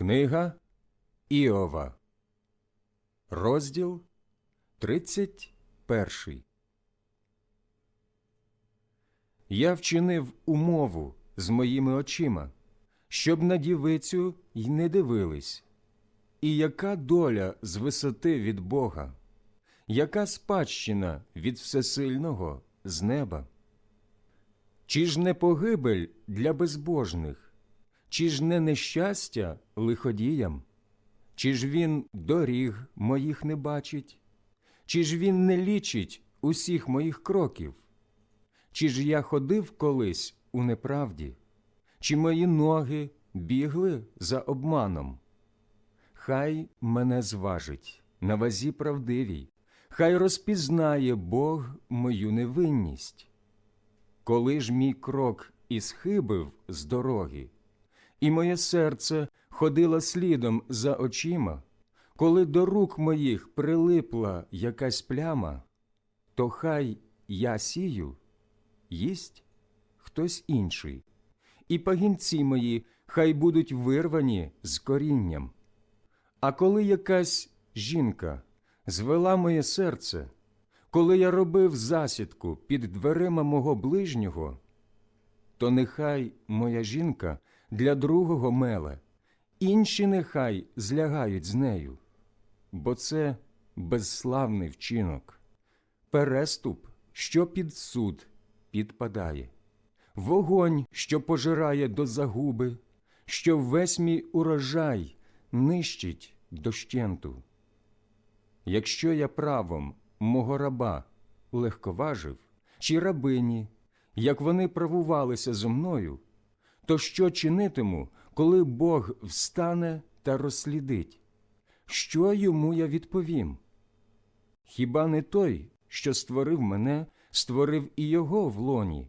Книга Іова, розділ 31. Я вчинив умову з моїми очима, щоб на дівицю й не дивились. І яка доля з висоти від Бога, яка спадщина від всесильного з неба? Чи ж не погибель для безбожних, чи ж не нещастя лиходіям? Чи ж він доріг моїх не бачить? Чи ж він не лічить усіх моїх кроків? Чи ж я ходив колись у неправді? Чи мої ноги бігли за обманом? Хай мене зважить на вазі правдивій, хай розпізнає Бог мою невинність. Коли ж мій крок ісхибив з дороги, і моє серце ходило слідом за очима, коли до рук моїх прилипла якась пляма, то хай я сію, їсть хтось інший, і пагінці мої хай будуть вирвані з корінням. А коли якась жінка звела моє серце, коли я робив засідку під дверима мого ближнього, то нехай моя жінка для другого меле, інші нехай злягають з нею, бо це безславний вчинок, переступ, що під суд підпадає, вогонь, що пожирає до загуби, що весь мій урожай нищить дощенту. Якщо я правом мого раба легковажив, чи рабині, як вони правувалися зо мною, то що чинитиму, коли Бог встане та розслідить? Що йому я відповім? Хіба не той, що створив мене, створив і його в лоні?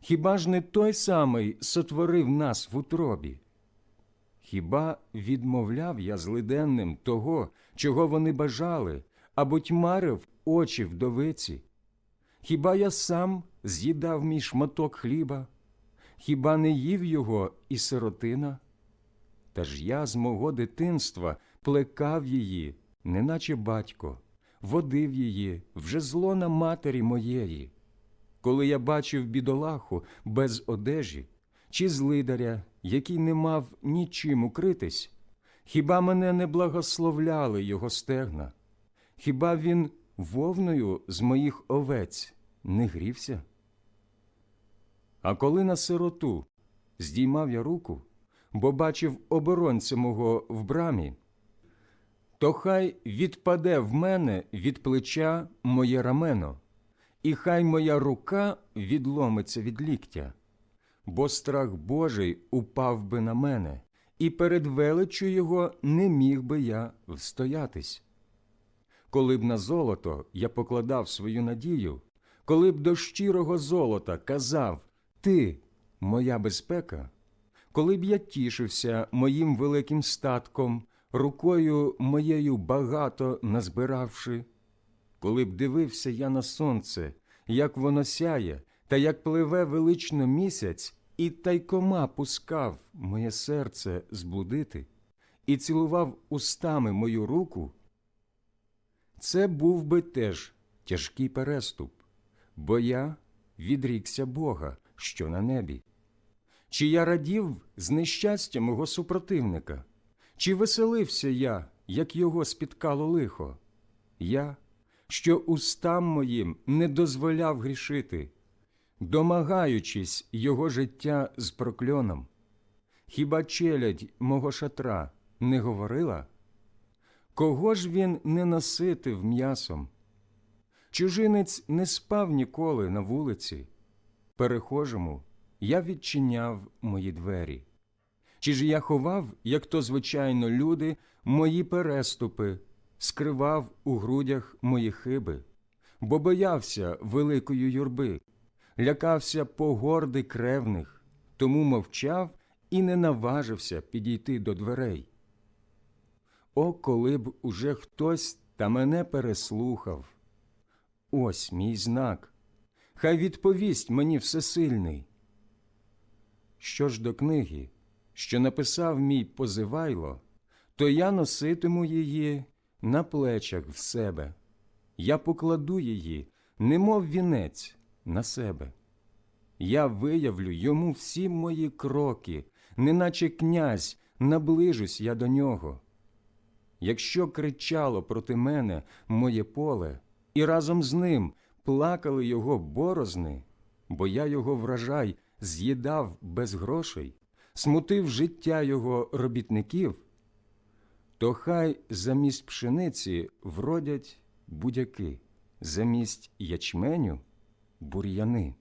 Хіба ж не той самий сотворив нас в утробі? Хіба відмовляв я злиденним того, чого вони бажали, або тьмарив очі вдовиці? Хіба я сам з'їдав мій шматок хліба? Хіба не їв його і сиротина? Та ж я з мого дитинства плекав її, неначе батько, водив її вже злона матері моєї. Коли я бачив бідолаху без одежі, чи злидаря, який не мав нічим укритись, хіба мене не благословляли його стегна? Хіба він вовною з моїх овець не грівся? А коли на сироту здіймав я руку, бо бачив оборонця мого в брамі, то хай відпаде в мене від плеча моє рамено, і хай моя рука відломиться від ліктя, бо страх Божий упав би на мене, і перед величчю його не міг би я встоятись. Коли б на золото я покладав свою надію, коли б до щирого золота казав Ти, моя безпека, коли б я тішився моїм великим статком, рукою моєю багато назбиравши, коли б дивився я на сонце, як воно сяє, та як пливе велично місяць, і тайкома пускав моє серце зблудити, і цілував устами мою руку, це був би теж тяжкий переступ, бо я відрікся Бога, що на небі. Чи я радів з нещастя мого супротивника, чи веселився я, як його спіткало лихо? Я, що устам моїм не дозволяв грішити, домагаючись його життя з прокльоном. Хіба челядь мого шатра не говорила? Кого ж він не наситив м'ясом? Чужинець не спав ніколи на вулиці. Перехожому я відчиняв мої двері. Чи ж я ховав, як то звичайно люди, мої переступи, скривав у грудях мої хиби, бо боявся великої юрби, лякався погорди кревних, тому мовчав і не наважився підійти до дверей. О, коли б уже хтось та мене переслухав. Ось мій знак. Хай відповість мені всесильний. Що ж до книги, що написав мій позивайло, то я носитиму її на плечах в себе. Я покладу її, немов вінець, на себе. Я виявлю йому всі мої кроки, неначе князь, наближусь я до нього. Якщо кричало проти мене моє поле, і разом з ним плакали його борозни, бо я його врожай з'їдав без грошей, смутив життя його робітників, то хай замість пшениці вродять будяки, замість ячменю бур'яни.